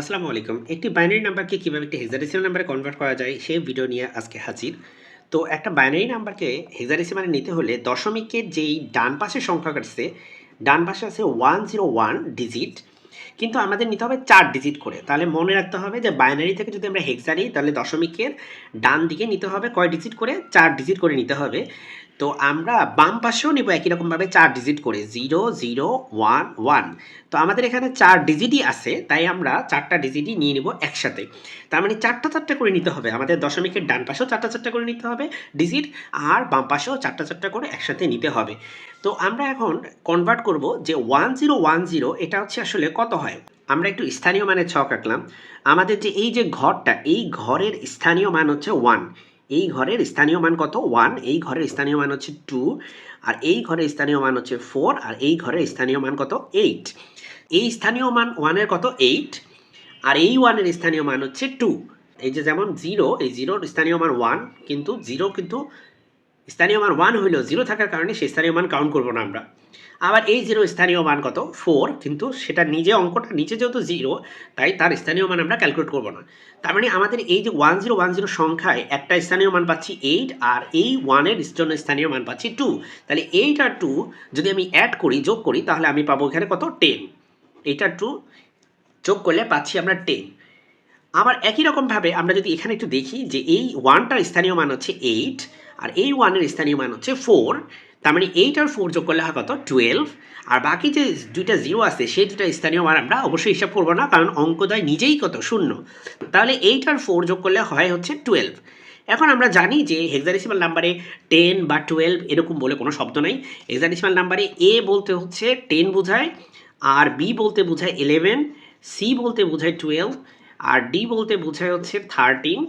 আসসালামু আলাইকুম। একটি বাইনারি নাম্বারকে কীভাবে একটি হেক্সাডেসিমাল নাম্বারে কনভার্ট করা যায় সেই ভিডিও নিয়ে আজকে হাজির। তো একটা বাইনারি নাম্বারকে হেক্সাডেসিমালে নিতে হলে দশমিকের যেই ডান পাশের সংখ্যা কাটছে, ডান পাশে আছে ওয়ান জিরো ওয়ান ডিজিট কিন্তু আমাদের নিতে হবে চার ডিজিট করে। তাহলে মনে রাখতে হবে যে বাইনারি থেকে যদি আমরা হেক্সা নিই, তাহলে দশমিকের ডান দিকে নিতে হবে কয় ডিজিট করে? চার ডিজিট করে নিতে হবে। তো আমরা বাম পাশেও নিব একই রকমভাবে চার ডিজিট করে জিরো জিরো ওয়ান ওয়ান তো আমাদের এখানে চার ডিজিটই আছে, তাই আমরা চারটা ডিজিটই নিয়ে নিব একসাথে। তার মানে চারটা চারটা করে নিতে হবে, আমাদের দশমিকের ডান পাশেও চারটা চারটা করে নিতে হবে ডিজিট আর বাম পাশেও চারটা চারটা করে একসাথে নিতে হবে। তো আমরা এখন কনভার্ট করব যে ওয়ান জিরো ওয়ান জিরো এটা হচ্ছে আসলে কত হয়? আমরা একটু স্থানীয় মানে ছক আঁকলাম। আমাদের যে এই যে ঘরটা, এই ঘরের স্থানীয় মান হচ্ছে ওয়ান এই ঘরের স্থানীয় মান কত? ওয়ান এই ঘরের স্থানীয় মান হচ্ছে টু আর এই ঘরের স্থানীয় মান হচ্ছে ফোর আর এই ঘরের স্থানীয় মান কত? এইট এই স্থানীয় মান ওয়ানের কত? এইট আর এই ওয়ানের স্থানীয় মান হচ্ছে টু এই যে যেমন জিরো এই জিরোর স্থানীয় মান ওয়ান কিন্তু জিরো কিন্তু স্থানীয় মান ওয়ান হইলেও জিরো থাকার কারণে সেই স্থানীয় মান কাউন্ট করব না আমরা। আবার এই জিরো স্থানীয় মান কত? ফোর কিন্তু সেটা নিজে অঙ্কটা নিচে যেহেতু জিরো তাই তার স্থানীয় মান আমরা ক্যালকুলেট করব না। তার মানে আমাদের এই যে ওয়ান জিরো ওয়ান জিরো সংখ্যায় একটা স্থানীয় মান পাচ্ছি এইট আর এই ওয়ানের জন্য স্থানীয় মান পাচ্ছি টু তাহলে এইট আর টু যদি আমি অ্যাড করি, যোগ করি, তাহলে আমি পাবো এখানে কত? টেন এইট আর টু যোগ করলে পাচ্ছি আমরা টেন আবার একই রকমভাবে আমরা যদি এখানে একটু দেখি যে এই ওয়ানটার স্থানীয় মান হচ্ছে এইট আর এই ওয়ানের স্থানীয় মান হচ্ছে ফোর তার মানে এইট আর ফোর যোগ করলে হয় কত? টুয়েলভ আর বাকি যে দুইটা জিরো আছে, সেই দুটা স্থানীয় মান আমরা অবশ্যই হিসাব করব না, কারণ অঙ্কদয় নিজেই কত? শূন্য। তাহলে এইট আর ফোর যোগ করলে হয় হচ্ছে টুয়েলভ এখন আমরা জানি যে হেক্সাডেসিমাল নাম্বারে টেন বা টুয়েলভ এরকম বলে কোনো শব্দ নাই। হেক্সাডেসিমাল নাম্বারে এ বলতে হচ্ছে টেন বোঝায়, আর বি বলতে বোঝায় ইলেভেন সি বলতে বোঝায় টুয়েলভ আর ডি বলতে বোঝায় হচ্ছে থার্টিন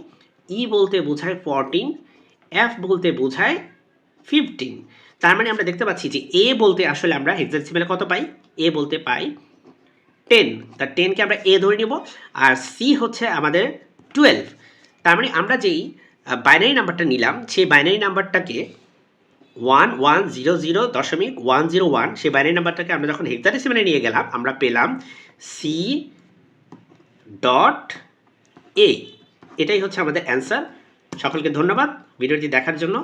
ই বলতে বোঝায় ফরটিন এফ বলতে বোঝায় ফিফটিন তার মানে আমরা দেখতে পাচ্ছি যে এ বলতে আসলে আমরা হেক্সাডেসিমালে কত পাই? এ বলতে পাই টেন তা টেনকে আমরা এ ধরে নিব, আর সি হচ্ছে আমাদের টুয়েলভ তার মানে আমরা যেই বাইনারি নাম্বারটা নিলাম, সেই বাইনারি নাম্বারটাকে ওয়ান ওয়ান জিরো জিরো দশমিক ওয়ান জিরো ওয়ান সেই বাইনারি নাম্বারটাকে আমরা যখন হেক্সাডেসিমালে নিয়ে গেলাম, আমরা পেলাম সি ডট এ এটাই হচ্ছে আমাদের অ্যান্সার সকলকে ধন্যবাদ। ভিডিওটি দেখার জন্য